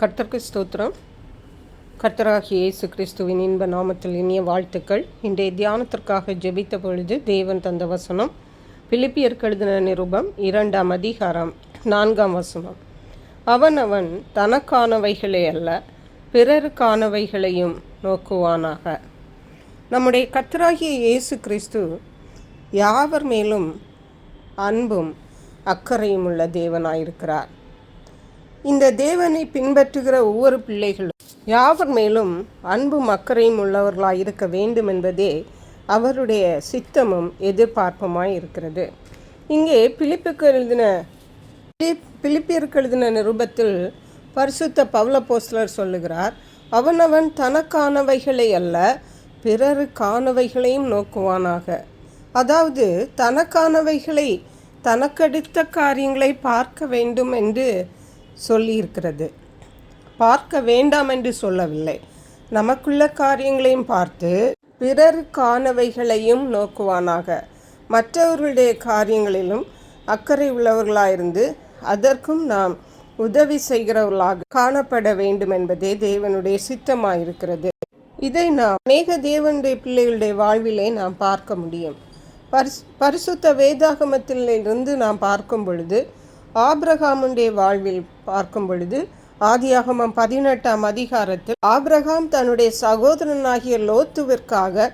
கர்த்தருக்கு ஸ்தோத்திரம். கர்த்தராகிய இயேசு கிறிஸ்துவின் இன்ப நாமத்தில் இனிய வாழ்த்துக்கள். இன்றைய தியானத்திற்காக ஜெபித்த பொழுது தேவன் தந்த வசனம் பிலிப்பியருக்கு எழுதின நிருபம் இரண்டாம் அதிகாரம் நான்காம் வசனம். அவன் அவன் தனக்கானவைகளே அல்ல பிறருக்கானவைகளையும் நோக்குவானாக. நம்முடைய கர்த்தராகிய இயேசு கிறிஸ்து யாவர் மேலும் அன்பும் அக்கறையும் உள்ள தேவனாயிருக்கிறார். இந்த தேவனை பின்பற்றுகிற ஒவ்வொரு பிள்ளைகளும் யாவர் மேலும் அன்பும் அக்கறையும் உள்ளவர்களாக இருக்க வேண்டும் என்பதே அவருடைய சித்தமும் எதிர்பார்ப்புமாய் இருக்கிறது. இங்கே பிலிப்புக்கு எழுதின பிலிப்- பிலிப்பியருக்கு எழுதின நிருபத்தில் பரிசுத்த பவுல போஸ்லர் சொல்லுகிறார் அவனவன் தனக்கானவைகளை அல்ல பிறருக்கானவைகளையும் நோக்குவானாக. அதாவது தனக்கானவைகளை தனக்கடுத்த காரியங்களை பார்க்க வேண்டும் என்று சொல்லியிருக்கிறது. பார்க்க வேண்டாம் என்று சொல்லவில்லை. நமக்குள்ள காரியங்களையும் பார்த்து பிறருக்கானவைகளையும் நோக்குவானாக. மற்றவர்களுடைய காரியங்களிலும் அக்கறை உள்ளவர்களாயிருந்து அதற்கும் நாம் உதவி செய்கிறவர்களாக காணப்பட வேண்டும் என்பதே தேவனுடைய சித்தமாயிருக்கிறது. இதை நாம் அநேக தேவனுடைய பிள்ளைகளுடைய வாழ்விலே நாம் பார்க்க முடியும். பரிசு பரிசுத்த வேதாகமத்திலிருந்து நாம் பார்க்கும் பொழுது ஆப்ரஹாமுடைய வாழ்வில் பார்க்கும் பொழுது ஆதியாகமம் பதினெட்டாம் அதிகாரத்தில் ஆப்ரஹாம் தன்னுடைய சகோதரனாகிய லோத்துவிற்காக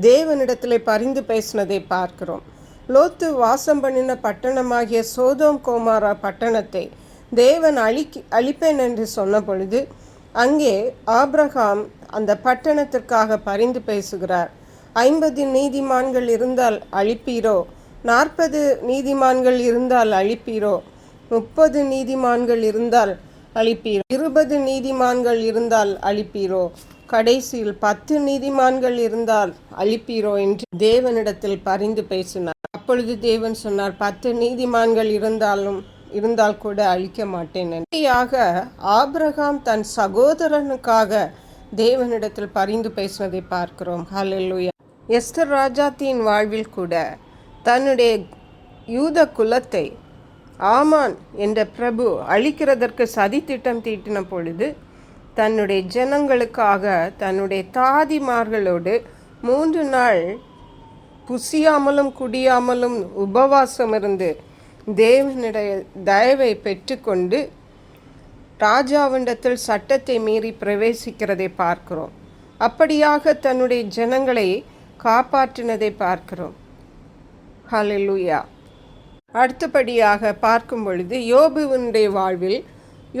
தேவனிடத்தில் பரிந்து பேசினதை பார்க்கிறோம். லோத்து வாசம் பண்ணின பட்டணமாகிய சோதோம் கோமாரா பட்டணத்தை தேவன் அழிக் அழிப்பேன் என்று சொன்ன பொழுது அங்கே ஆப்ரஹாம் அந்த பட்டணத்திற்காக பரிந்து பேசுகிறார். ஐம்பது நீதிமான்கள் இருந்தால் அழிப்பீரோ? நாற்பது நீதிமான்கள் இருந்தால் அழிப்பீரோ? முப்பது நீதிமான்கள் இருந்தால் அழிப்பீரோ? இருபது நீதிமான்கள் இருந்தால் அழிப்பீரோ? கடைசியில் பத்து நீதிமான்கள் இருந்தால் அழிப்பீரோ என்று தேவனிடத்தில் பரிந்து பேசினார். அப்பொழுது தேவன் சொன்னார் பத்து நீதிமான்கள் இருந்தாலும் இருந்தால் கூட அழிக்க மாட்டேன் இப்படியாக ஆபிரகாம் தன் சகோதரனுக்காக தேவனிடத்தில் பரிந்து பேசினதை பார்க்கிறோம். ஹalleluya. எஸ்தர் ராஜாத்தியின் வாழ்வில் கூட தன்னுடைய யூத குலத்தை ஆமான் என்ற பிரபு அழிக்கிறதற்கு சதித்திட்டம் தீட்டின பொழுது தன்னுடைய ஜனங்களுக்காக தன்னுடைய தாதிமார்களோடு மூன்று நாள் புசியாமலும் குடியாமலும் உபவாசம் இருந்து தேவனுடைய தயவை பெற்றுக்கொண்டு ராஜாவிண்டத்தில் சட்டத்தை மீறி பிரவேசிக்கிறதை பார்க்கிறோம். அப்படியாக தன்னுடைய ஜனங்களை காப்பாற்றினதை பார்க்கிறோம். ஹalleluya. அடுத்தபடியாக பார்க்கும் பொழுது யோபுவினுடைய வாழ்வில்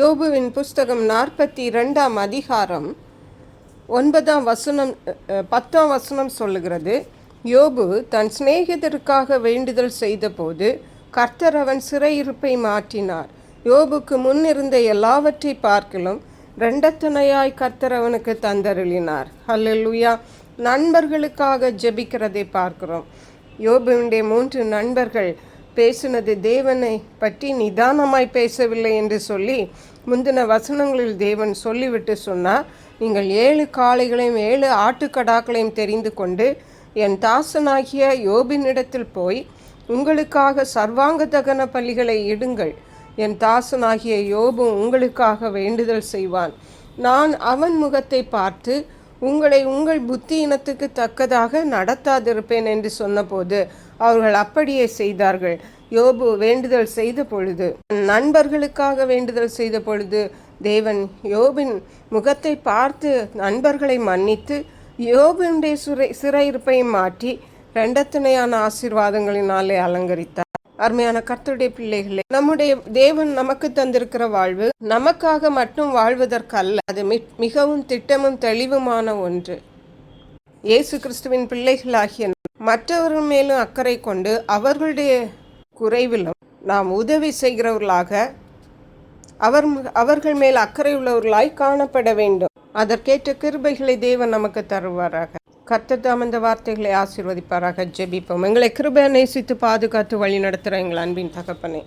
யோபுவின் புஸ்தகம் நாற்பத்தி இரண்டாம் அதிகாரம் ஒன்பதாம் வசனம் பத்தாம் வசனம் சொல்லுகிறது. யோபு தன் சிநேகிதருக்காக வேண்டுதல் செய்தபோது கர்த்தர் அவன் சிறையிருப்பை மாற்றினார். யோபுக்கு முன் இருந்த எல்லாவற்றை பார்க்கிலும் ரெண்டத்தனையாய் கர்த்தர் அவனுக்கு தந்தருளினார். ஹல்லேலூயா. நண்பர்களுக்காக ஜெபிக்கிறதை பார்க்கிறோம். யோபுவினுடைய மூன்று நண்பர்கள் பேசினது தேவனை பற்றி நிதானமாய் பேசவில்லை என்று சொல்லி முந்தின வசனங்களில் தேவன் சொல்லிவிட்டு சொன்னார் நீங்கள் ஏழு காளைகளையும் ஏழு ஆட்டுக்கடாக்களையும் தெரிந்து கொண்டு என் தாசனாகிய யோபினிடத்தில் போய் உங்களுக்காக சர்வாங்க தகன பலிகளை இடுங்கள். என் தாசனாகிய யோபு உங்களுக்காக வேண்டுதல் செய்வான். நான் அவன் முகத்தை பார்த்து உங்களை உங்கள் புத்தி இனத்துக்கு தக்கதாக நடத்தாதிருப்பேன் என்று சொன்னபோது அவர்கள் அப்படியே செய்தார்கள். யோபு வேண்டுதல் செய்த பொழுது நண்பர்களுக்காக வேண்டுதல் செய்த பொழுது தேவன் யோபின் முகத்தை பார்த்து நண்பர்களை மன்னித்து யோபினுடைய சிறை சிறையிருப்பை மாற்றி ரெண்டத்துணையான ஆசீர்வாதங்களினாலே அலங்கரித்தார். அருமையான கர்த்தருடைய பிள்ளைகளே நம்முடைய தேவன் நமக்கு தந்திருக்கிற வாழ்வு நமக்காக மட்டும் வாழ்வதற்கல்ல அது மி- மிகவும் திட்டமும் தெளிவுமான ஒன்று. இயேசு கிறிஸ்துவின் பிள்ளைகளாகிய மற்றவர்கள் மேலும் அக்கறை கொண்டு அவர்களுடைய குறைவிலும் நாம் உதவி செய்கிறவர்களாக அவர் அவர்கள் மேல் அக்கறை உள்ளவர்களாய் காணப்பட வேண்டும். அதற்கேற்ற கிருபைகளை தேவன் நமக்கு தருவாராக. கர்த்தர் அந்த வார்த்தைகளை ஆசீர்வதிப்பாராக. ஜெபிப்போம். எங்களை கிருபை நேசித்து பாதுகாத்து வழி நடத்துகிற எங்கள் அன்பின் தகப்பனே.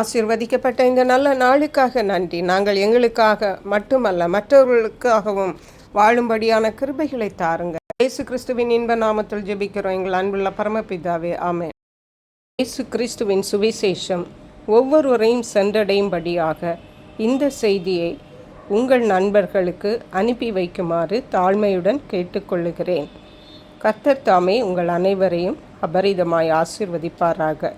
ஆசீர்வதிக்கப்பட்ட இந்த நல்ல நாளுக்காக நன்றி. நாங்கள் எங்களுக்காக மட்டுமல்ல மற்றவர்களுக்காகவும் வாழும்படியான கிருபைகளை தாருங்கள். இயேசு கிறிஸ்துவின் இன்ப நாமத்தில் ஜெபிக்கிறோம். எங்கள் அன்புள்ள பரமபிதாவே ஆமே இயேசு கிறிஸ்துவின் சுவிசேஷம் ஒவ்வொருவரையும் சென்றடையும்படியாக இந்த செய்தியை உங்கள் நண்பர்களுக்கு அனுப்பி வைக்குமாறு தாழ்மையுடன் கேட்டுக்கொள்ளுகிறேன். கர்த்தர் தாமே உங்கள் அனைவரையும் அபரிதமாய் ஆசிர்வதிப்பாராக.